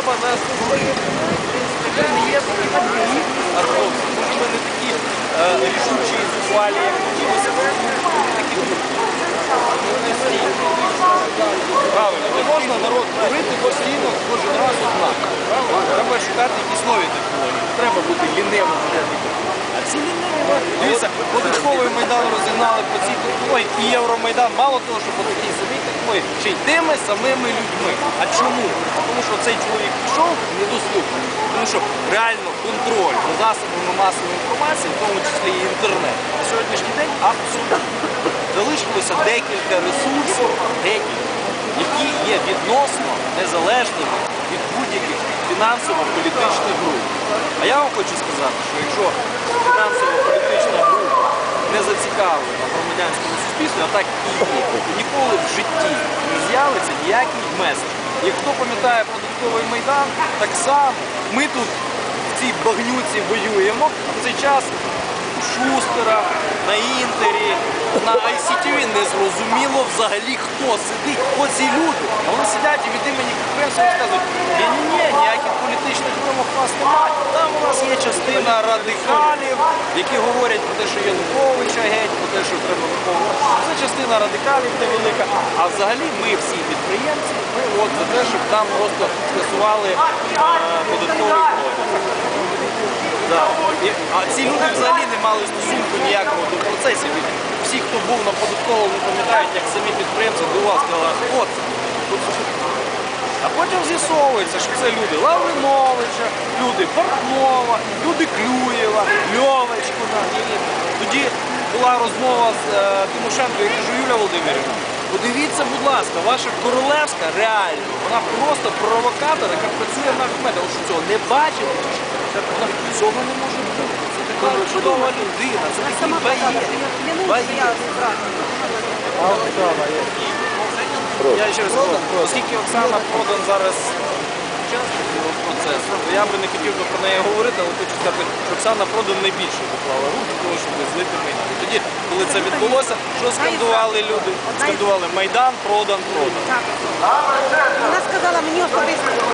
треба нас не є такі може ми не такі е, рішучі і зухвалі, як хотілося. Ми не такі. Правильно, не можна народ курити постійно кожен раз однаково. Треба шукати якісь нові технології. Треба бути лінивим. для ліниві. Дивіться, податковий майдан розігнали по цій технології і Євромайдан, мало того, що по такій самій технології, ще й тими самими людьми. А чому? Тому що цей чоловік пішов недоступний. Тому що реально контроль за засобами масової інформації, в тому числі і інтернет, на сьогоднішній день абсолютно. Залишилося декілька ресурсів, декілька, які є відносно незалежними від будь-яких фінансово-політичних груп. А я вам хочу сказати, що якщо фінансово-політична група не зацікавлена в громадянському суспільстві, а так і ніколи в житті не з'явиться ніякий меседж. Як хто пам'ятає податковий майдан, так само ми тут в цій багнюці воюємо в цей час у Шустера, на Інтері, на ICTV не зрозуміло взагалі хто сидить. Оці люди. А вони сидять і від імені підприємства розказують, ні ні ні ніяких політичних вимог у нас немає. У нас є частина радикалів, які говорять про те, що Януковича геть, про те, що треба виконувати. Це частина радикалів невелика. А взагалі ми всі підприємці, ми от за те, щоб там просто скасували е, податковий. Да. А ці люди взагалі не мали стосунку ніякого до процесів. Всі, хто був на податковому, пам'ятають, як самі підприємці до вас сказали? А потім з'ясовується, що це люди Лавриновича, люди Портнова, люди Клюєва, Льовочку. Тоді була розмова з е, Тимошенко, я кажу, Юля Володимирівна, подивіться, будь ласка, ваша королевська реально, вона просто провокатор, яка працює на Ахмеда. Ви що цього не бачите? чи що? Цього не може бути. Це така чудова людина, це такий боєць. Боєць. Я ще раз кажу, оскільки Оксана Продан зараз учасник цього процесу, то я би не хотів би про неї говорити, але хочу сказати, що Оксана Продан найбільше поклала рук для того, щоб злити Майдан. І тоді, коли це відбулося, що скандували люди? Скандували Майдан, Продан, Продан. Вона сказала мені особисто.